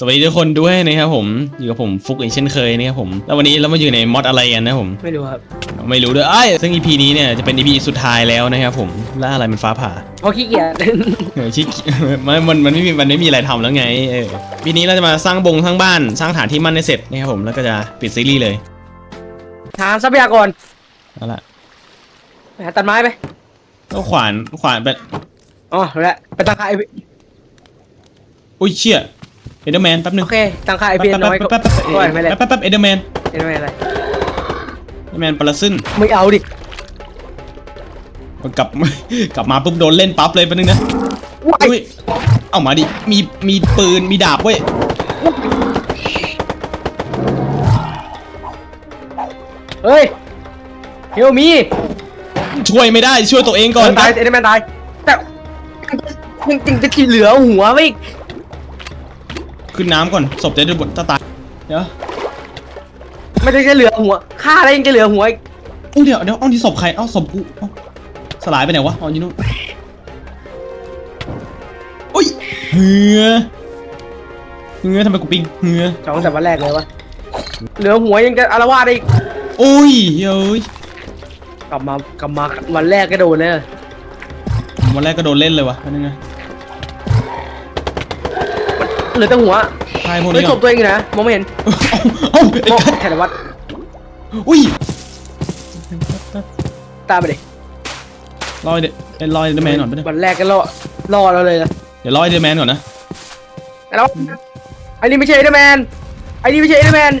สวัสดีทุกคนด้วยนะครับผมอยู่กับผมฟุกอีกเช่นเคยนะครับผมแล้ววันนี้เรามาอยู่ในมอดอะไรกันนะครับผมไม่รู้ครับไม่รู้ด้วยเอ้ยซึ่ง EP นี้เนี่ยจะเป็น EP สุดท้ายแล้วนะครับผมแล้วอะไรมันฟ้าผ่าเพราะขี้เกียจ เออชิมันมันมันไม่มีมันไม่มีอะไรทำแล้วไงเออปีนี้เราจะมาสร้างบงสร้างบ้านสร้างฐานที่มั่นให้เสร็จนะครับผมแล้วก็จะปิดซีรีส์เลยหาทรัพยากรเอาละไปหาตัดไม้ไปก็ขวานขวานไปอ๋อรู้แล้วไปตั้งค่าไออุ้ยเชี่ย เอเดอร์แมนแป๊บนึงโอเคตั้งค่าไอพีน้อยก็แป๊บแป๊บโอ้ยไม่เลยแป๊บแป๊บแป๊บเอเดอร์แมนเห็นไหมอะไรเอเดอร์แมนปลาซึนไม่เอาดิกลับกลับมาปุ๊บโดนเล่นปั๊บเลยแป๊บนึงนะว้ายอุ้ยเอามาดิมีมีปืนมีดาบเว้ยเฮ้ยเฮลมีช่วยไม่ได้ช่วยตัวเองก่อนตายเอเดแมนตายแต่ยังจริงจะเหลือหัวไม่ ขึ้นน้ำก่อนศพจะได้บดตาตายเดี๋ยวไม่ได้แค่เหลือหัวฆ่าแล้วยังจะเหลือหัวอีกอุ้ยเดี๋ยวเดี๋ยวเอาที่ศพใครเอาศพกูเอ้าสลายไปไหนวะเอาอยู่นู่นอุ้ยเหือเหือทำไมกูปิงเหือจองแต่วันแรกเลยวะเหลือหัวยังจะอารวาสอีกอุ้ยเฮ้ยกลับมากลับมาวันแรกก็โดนเลยวันแรกก็โดนเล่นเลยวะนั่นไง เหลือแต่หัวตายพวกเฮ้ยนี้ศก่อพนตัวเองอยู่นะมองไม่เห็นเอ้าเอ้าไอ้โอ้กัดแถววัดอุ้ยตามไปดิรอยเดเป็นรอยเดอร์แมนก่อนไปบนึงวันแรกก็ล่อล่อเราเลยนะเดี๋ยวรอยเดอร์แมนก่อนนะแล้วไอ้นี่ไม่ใช่เอเดอร์แมนไอ้นี่ไม่ใช่เอเดอร์แมน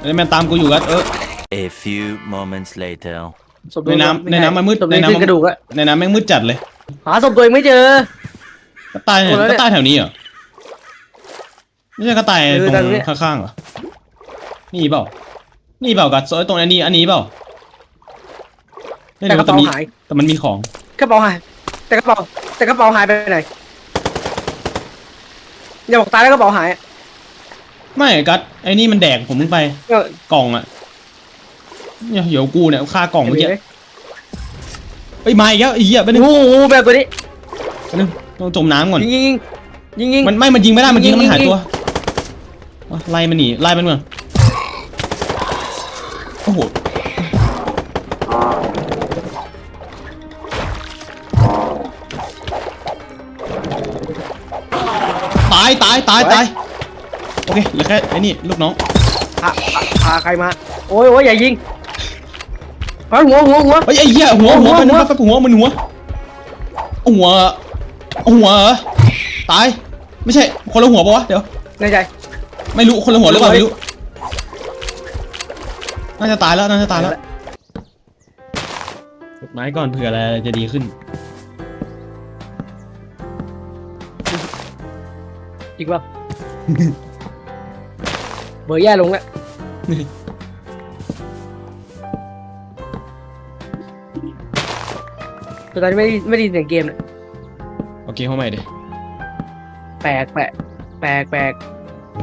เดอร์แมนตามกูอยู่กัดเออ A few moments later. ศพตัวในเองน้ำในน้ำมันมืดศพตัวเองในน้ำขึ้นกระดูกอะในน้ำแม่งมืดจัดเลยหาศพตัวเองไม่เจอกระต่ายโอ้แล้วเนี่กยระต่ายแถวนี้เหรอ ไม่ใช่กระต่ายเออตรงตรงเนี้ยข้างๆเหรอ นี่เปล่า นี่เปล่ากัดตรงอันนี้อันนี้เปล่าไม่แต่กรู้ระแต่เป๋ามีหาย แต่มันมีของ กระเป๋าหาย แต่กระเป๋าแต่กระเป๋าหายไปไหนอย่าบอกตายแล้วกระเป๋าหายอะไม่กัดไอ้นี่มันแดกผมลงไปเออกล่องอะเนี่ยเดี๋ยวกูเนี่ยฆ่ากล่องเมื่อกี้เห็นไหเอ้ยมาอีกแล้วไอ้เหี้ยไปบนึงโอ้โหแบบตัวนี้ไปบนึงต้องจมน้ำก่อนยิงยิงยิงยิง มันไม่มันยิงไม่ได้มันยิงแล้วมันหายยิงตัวอะ ไล่มันหนีไล่มันก่อนโอ้โหตายตายตายตายโอเคเหลือแค่ไอ้นี่ลูกน้องพาพาพาใครมา โอ้ยโอ้ยอย่ายิงพันหัวหัวหัวเฮ้ยไอ้เหี้ยหัวหัวหัวมันหัวแป๊บหัวมันหัวหัวหัวเหรอตายไม่ใช่คนละหัวปะวะเดี๋ยวในใจ ไม่รู้คนละหัวหรือเปล่าเฮ้ไม่ยรู้น่าจะตายแล้วน่าจะตายแล้วกดไม้ก่อนเผื่ออะไรจะดีขึ้น อีกเปล่า เบอร์แย่ลงแล้วแต่ตอนนี้ไม่ได้ไม่ได้ยินเสียงเกมเลยโอเคเข้าใหม่ดิ แปลกแปลกแปลกแปลก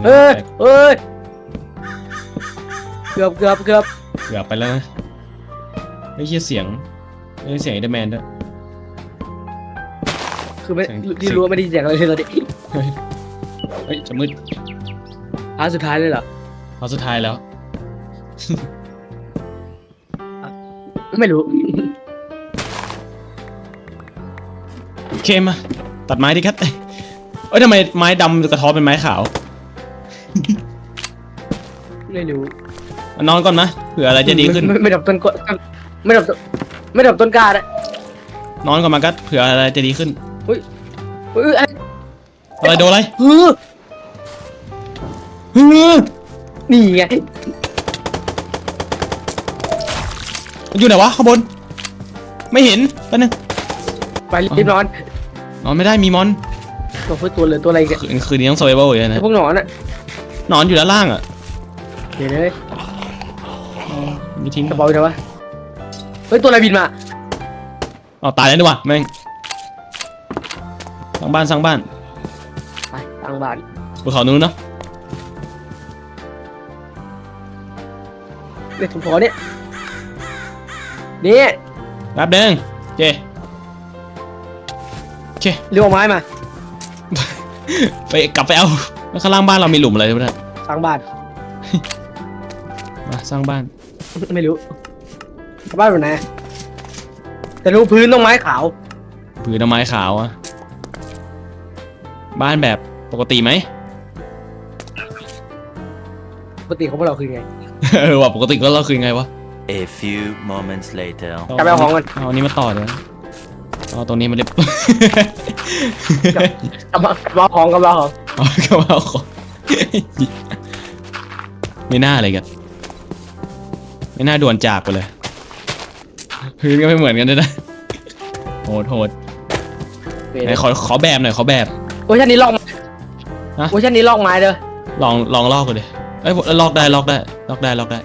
เฮ้ยเฮ้ยเกือบเกือบเกือบเกือบไปแล้วนะไม่ใช่เสียงไม่ใช่เสียงไอเดอร์แมนด้วย คือไม่เสียงที่รู้ว่าไม่ได้ยินเสียงอะไรเลยตอนนี้เฮ้ยเฮ้ยจะมืดพาร์ทสุดท้ายเลยเหรอเอาสุดท้ายแล้ว ไม่รู้ โอเคมา ตัดไม้ดิครับ เอ้ยทำไมไม้ดำกระท้อนเป็นไม้ขาว ไม่รู้มานอนก่อนนะเผื่ออะไรจะดีขึ้นไม่ไม่ไม่ดับต้นกล้วยไม่ดับต้นไม่ดับต้นกล้าเลยนอนก่อนมากัดเผื่ออะไรจะดีขึ้นเฮ้ยอะไรอะไรโดนอะไรฮือฮึ่มนี่ไงมันอยู่ไหนวะข้างบน ไม่เห็นแป๊บนึงไปรีบนอนนอนไม่ได้มีมอนตัวเพื่อตัวเลยตัวอะไรกันคืนคืนนี้ต้อง survival อยู่ไอ้นะพวกหนอนอะ นอนอยู่ด้านล่างอะเดี๋ยวเลยมีทิ้งกระเป๋าเดี๋ยววะเฮ้ยตัวอะไรบินมาเอาตายแล้วดีกว่าแม่งสร้างบ้านสร้างบ้านไปตั้งบ้านบนเขานู้นเนาะเด็กผมขอเนี่ยนี่แป๊บเด้งเจโอเคเรียกเอาไม้มา ไปกลับไปเอา แล้วข้างล่างบ้านเรามีหลุมอะไรไหมเนี่ยสร้างบ้าน มาสร้างบ้าน ไม่รู้บ้านอยู่ไหนแต่รู้พื้นต้องไม้ขาวผืนไม้ขาวอะบ้านแบบปกติไหม ปกติของพวกเราคือไง เออว่ะปกติก็เราคือไงวะ A few moments later. กลับไปเอาของก่อน เอาอันนี้มาต่อเดี๋ยวเอาตรงนี้มาเล็บกลับมากลับมาเอาของกลับมาเอาของ เอากลับมาเอาของไม่น่าเลยกัน ไม่น่าด่วนจากไปเลย พื้นก็ไม่เหมือนกันด้วยนะโหดโหดไหนขอขอแบบหน่อยขอแบบเวอร์ชันนี้ลอกฮะเวอร์ชันนี้ลอกไม้เด้อลองลองลอกกันเลยเอ้ยลอกได้ลอกได้ลอกได้ลอกได้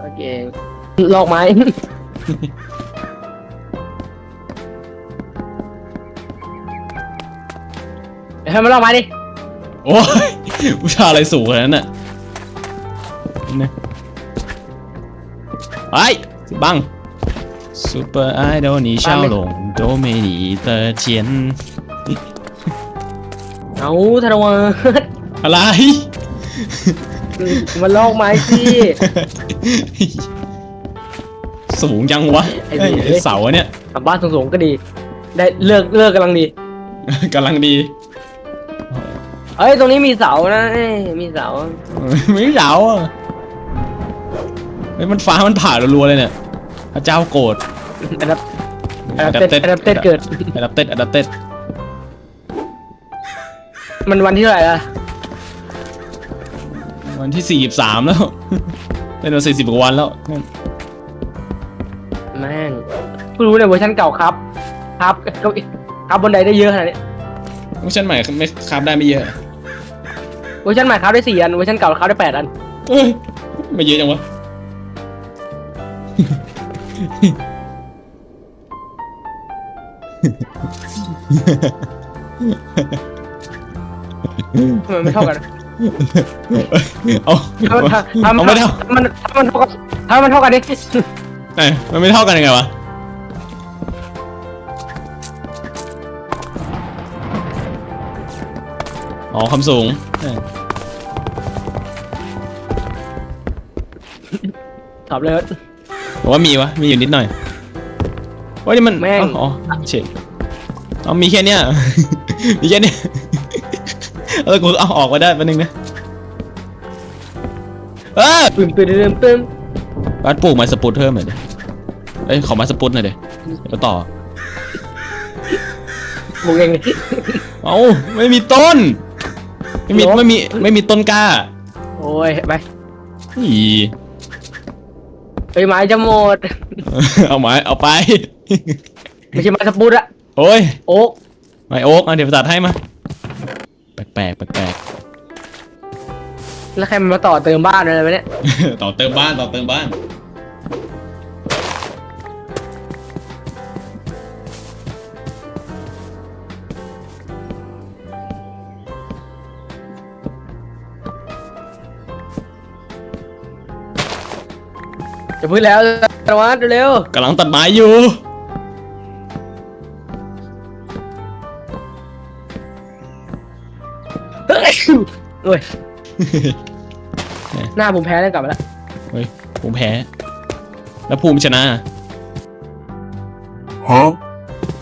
โอเคลอกไม้ ให้มันลอกไม้ดิโอ้ยผู้ชายอะไรสูงขนาดนั้นน่ะนะไอ้บังซูเปอร์ไอดอลนี่เช่าหลงโดเมนีเตอร์เจียนเอาธนวัฒน์อะไร มันลอกไม้สิสูงจังวะไอ้เอ้ยเหี้ยเสาอะเนี่ยกลับบ้านสูงๆก็ดี ได้เลิกเลิกกำลังดีกำลังดี เอ้ยตรงนี้มีเสานะเอ้ยมีเสาไม่เสาอะเฮ้ยมันฟ้ามันผ่ารัวๆเลยเนี่ยพระเจ้าโกรธ อันดับอันดับเต็ดอันดับเต็ดเกิดอันดับเต็ดอันดับเต็ดมันวันที่เท่าไหร่ละวันที่สี่สิบสามแล้ว เป็นวันสี่สิบกว่าวันแล้วแม่งเพิ่งรู้เนี่ยเวอร์ชันเก่าครับ ครับเก้าอี้ครับบนไดได้เยอะขนาดนี้ เวอร์ชันใหม่ไม่คราบได้ไม่เยอะ เวอร์ชันใหม่ครับได้สี่อันเวอร์ชันเก่าครับได้แปดอันเอ้ยไม่เยอะจังวะ ทำไมไม่เท่ากันเอาถ้ามันถ้าเอามันไม่เท่าถ้ามันถ้ามันเท่ากันถ้ามันเท่ากันดิเอ้ยมันไม่เท่ากันยังไงวะ อ๋อความสูงเอ้ย ตอบเลยผมว่ามีวะ มีอยู่นิดหน่อยว่านี่มันแม่ง อ๋ออ๋อเฉยเอามีแค่เนี้ย มีแค่เนี้ยเออกูเอาออกมาได้แป๊บนึงนะเออปึ้มปึ้มปึ้มปึ้มบ้านปลูกไม้สปุตเพิ่มหน่อยดิเอ้ยขอไม้สปุตหน่อยดิเดี๋ยวต่อ ปลูกเองดิเอ้าไม่มีต้น ไม่มีเหรอไม่มีไม่มีต้นกล้าโอ้ยไป อี ไปไม้จะหมด เอาไม้เอาไปไม่ใช่ไม้สปูดอะโอ้ยโอ๊กไม้โอ๊กอะเดี๋ยวตัดให้มาแปลกแปลกแปลกแปลกแล้วใครมันมาต่อเติมบ้านอะไรวะเนี่ย ต่อเติมบ้านต่อเติมบ้าน จะพูดแล้วธนวัฒน์เร็วกำลังตัดไม้อยู่ ๆเฮ้ยโอ้ยหน้าผมแพ้แล้วกลับมาแล้วเฮ้ยผมแพ้ แล้วภูมิชนะ Huh?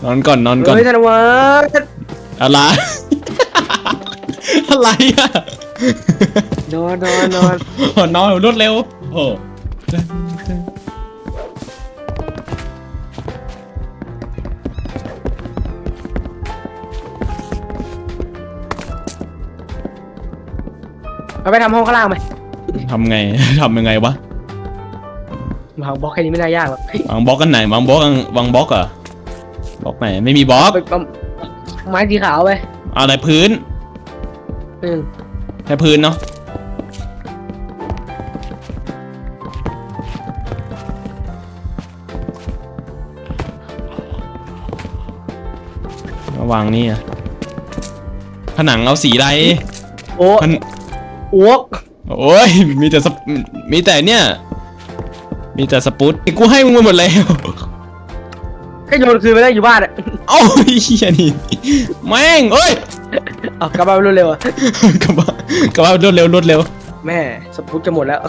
นอนก่อนนอนก่อนเฮ้ยธนวัฒน์อะไร อะไรอะนอนนอนนอนโอ้นอนรวดเร็ว โอ้ เอาไปทำห้องข้างล่างไหมทำไง ทำยังไงวะวางบล็อกแค่นี้ไม่น่ายากหรอกวางบล็อกกันไหนวางบล็อกกันวางบล็อกเหรอะบล็อกไหนไม่มีบล็อกไปเอาไม้สีขาวไปเอาอะไรพื้นอืมแค่พื้นเนาะมาวางนี่อะผนังเอาสีใดโอ้มัน โอ๊กโอ้ยมีแต่สปมีแต่เนี่ย มีแต่สปุตกูให้มึงมาหมดแล้วก็โยนคืนไปแล้วอยู่บ้านอะเอ้าเฮียนี่แม่งเอ้ยเอากลับมารวดเร็วอะกลับมากลับมารวดเร็วรวดเร็ว แม่สปุกจะหมดแล้ว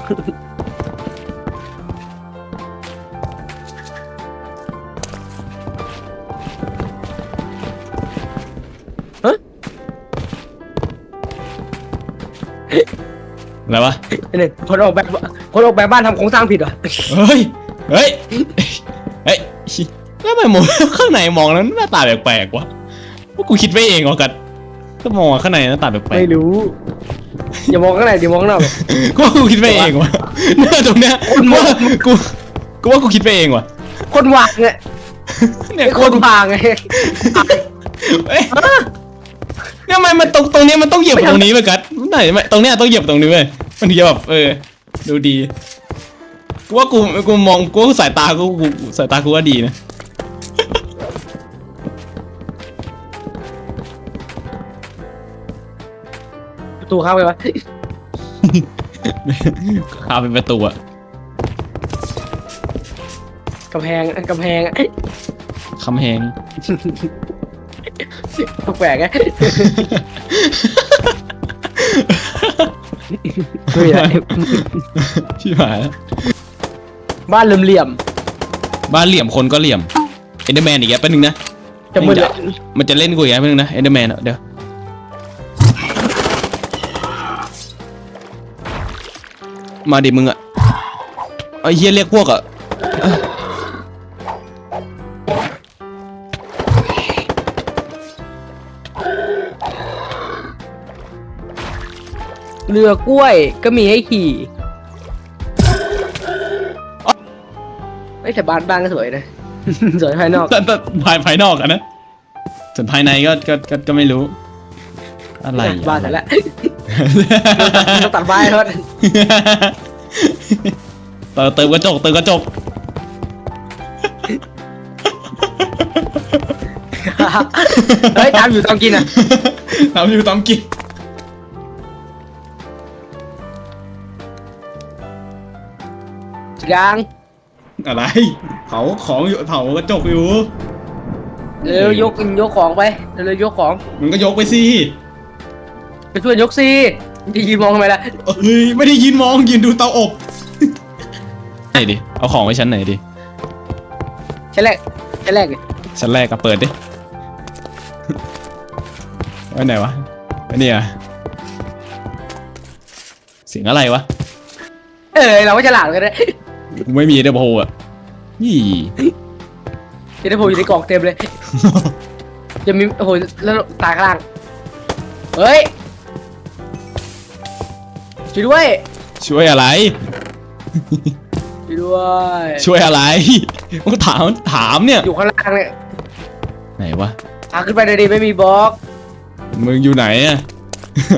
อะไรวะนี่คนออกแบบคนออกแบบบ้านทำโครงสร้างผิดเหรอเฮ้ย เฮ้ย เฮ้ยแล้วทำไมมองข้างในมองแล้วหน้าตาแปลกๆวะว่ากูคิดไปเองวะกัดก็มองข้างในหน้าตาแปลกไม่รู้ อย่ามองข้างในดิมองข้างนอก ๆก็ว่ากูคิดไปเองวะเนี่ยตรงเนี้ยคนมองว่ากูกูว่ากูคิดไปเองวะคนวางเนี่ยเนี่ยไอ้คคนนวางไง เอ้ยเนี่ยทำไมมันตรงตรงนี้มันต้องเหยียบตรงนี้ไปกัด ไหนไม่ตรงเนี้ยต้องเหยียบตรงนี้เว้ยมันถึงจะแบบเออ ดูดีกูว่ากูกูมองกูว่าสายตากูกูสายตากูว่าดีนะประตูเข้าไปวะข้าเป็นประตูอะกำแพงกำแพงคำแหง แปลกๆไง ไม่ได้ชิบหายแล้วบ้านเหลี่ยมบ้านเหลี่ยมคนก็เหลี่ยมเอนเดอร์แมนอีกแล้วแป๊บนึงนะ ๆจะมืดเลยมันจะเล่นกูอีกแล้วแป๊บนึงนะเอนเดอร์แมนเดี๋ยวมาดิมึงอะไอ้เฮียเรียกพวกอะ เรือกล้วยก็มีให้ขี่ไอ้ยแต่บ้านบ้านก็สวยนะ สวยภายนอกแต่แต่ภายภายนอกอะนะส่วนภายในก็ก็ก็ก็ไม่รู้ อะไรอะบ้านเสร็จแล้วต้องตัดไม้ทษเติมเติมกระจกเติมกระจก เฮ้ยตามอยู่ตามกินอะ ทำอยู่ตามกิน ยางอะไร เผาของอยู่เผากระจกอยู่ เร็วยกยกของไปเร็วยกของมันก็ยกไปสิไปช่วยยกสิจะยืนมองทำไมล่ะเฮ้ยไม่ได้ยินมองยืนดูเตาอบไหนดิเอาของไว้ชั้นไหนดิชั้นแรกชั้นแรกดิชั้นแรกก็เปิดดิไว้ไหนวะไว้เนี่ยเสียงอะไรวะเออเราก็ฉลาดกันนะ กูไม่มีเดบโฮอะนี่เดี๋ยวผมอยู่ในกล่องเต็มเลย จะมีโอ้โหแล้วตายข้างล่าง เฮ้ย ช่วยด้วย ช่วยอะไร ช่วยด้วย ช่วยอะไรมึงถามถามเนี่ย อยู่ข้างล่างเนี่ยไหนวะพาขึ้นไปเลยดิไม่มีบล็อก มึงอยู่ไหนอะ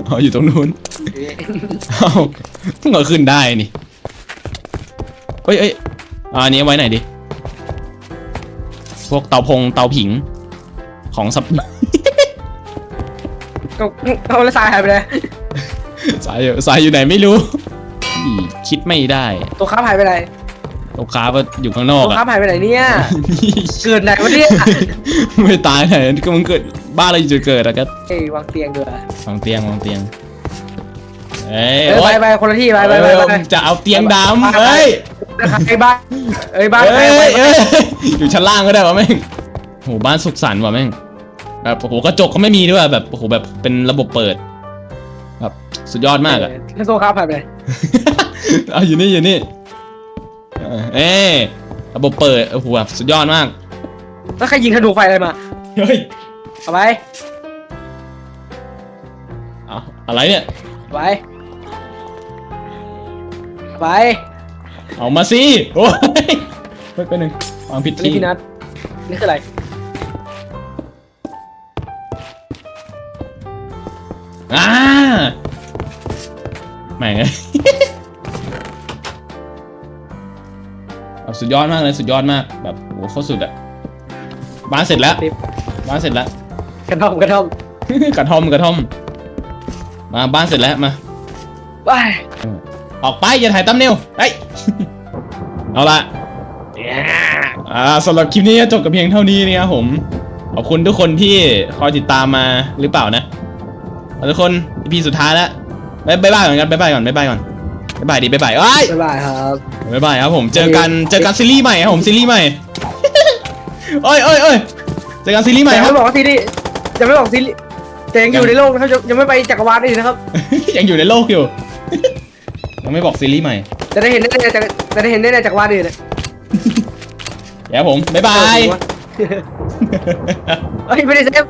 อ๋ออยู่ตรงนู้น เอ้ามึงก็ขึ้นได้นี่ เอ้ยเอ้ยอะอันนี้ไว้ไหนดิ พวกเตาพงเตาผิงของสับ ก็เอาแล้วทรายหายไปเลย สายอยู่สายอยู่ไหนไม่รู้อีคิดไม่ได้ตัวค้าหายไปไหนลูกค้าก็อยู่ข้างนอกตัวค้าอะ หายไปไหนเนี่ย เกิดไหนวะเนี่ยไม่ตายไหนก็มึงเกิดบ้านเราอยู่จุดเกิดอะก็เอ้ยวางเตียงด้วยวางเตียงวางเตียงเอ้ยเออโอ๊ไปยไปคนละที่ไปไปไปเออไปจะเอาเตียงดำไปไป เฮ้ย ใครบ้านเอ้ยบ้านใครเอ้ไปยไปเอ้ยอยู่ชั้นล่างก็ได้วะแม่งโหบ้านสุขสันต์ว่ะแม่งแบบโอ้โหกระจกก็ไม่มีด้วยแบบโอ้โหแบบเป็นระบบเปิดแบบสุดยอดมากอะ แล้วตัวค้าหายไปไหนเอาอยู่นี่อยู่นี่เออเอ้ยระบบเปิดโอ้โหแบบสุดยอดมากแล้วใครยิงธนูไฟอะไรมาเฮ้ยเอาไปเอาอะไรเนี่ยเอาไปเอาไป เอามาสิโอ้ยเฮ้ยไปหนึ่งวางผิดอันนี่ที่พี่นัทนี่คืออะไร อ่าแม่งเอ้ยแบบสุดยอดมากเลยสุดยอดมากแบบโหโคตรสุดอะบ้านเสร็จแล้วติ๊บ บ้านเสร็จแล้ว กระท่อมกระท่อมกระท่อมกระท่อม มาบ้านเสร็จแล้วมาไป ออกไปอย่าถ่ายตั้มเนวเฮ้ย เอาละอ่าสำหรับคลิปนี้ก็จบกับเพียงเท่านี้นะครับผม ขอบคุณทุกคนที่คอยติดตามมาหรือเปล่านะเอาทุกคนอีพีสุดท้ายแล้วบ๊ายบายก่อนกันบ๊ายบายก่อนบ๊ายบายก่อนบ๊ายบายดีบ๊ายบายเอ้ยบ๊ายบายครับบ๊ายบายครับผมเจอกันเจอกันซีรีส์ใหม่ครับผมซีรีส์ใหม่เอ้ยเอ้ยเอ้ยเจอกันซีรีส์ใหม่แต่ครัไม่บบอกว่าซีรีส์จะไม่บอกซีรีส์แต่ยังอยู่ในโลกนะครับยังยังไม่ไปจักรวาลอีกนะครับ ยังอยู่ในโลกอยู่ ยังไม่บอกซีรีส์ใหม่จะได้เห็นได้ในจักรจะได้เห็นได้ในจักรวาลอื่นนะเดี๋ยวผมบ๊ายบาย เฮ้ยไม่ได้เซฟ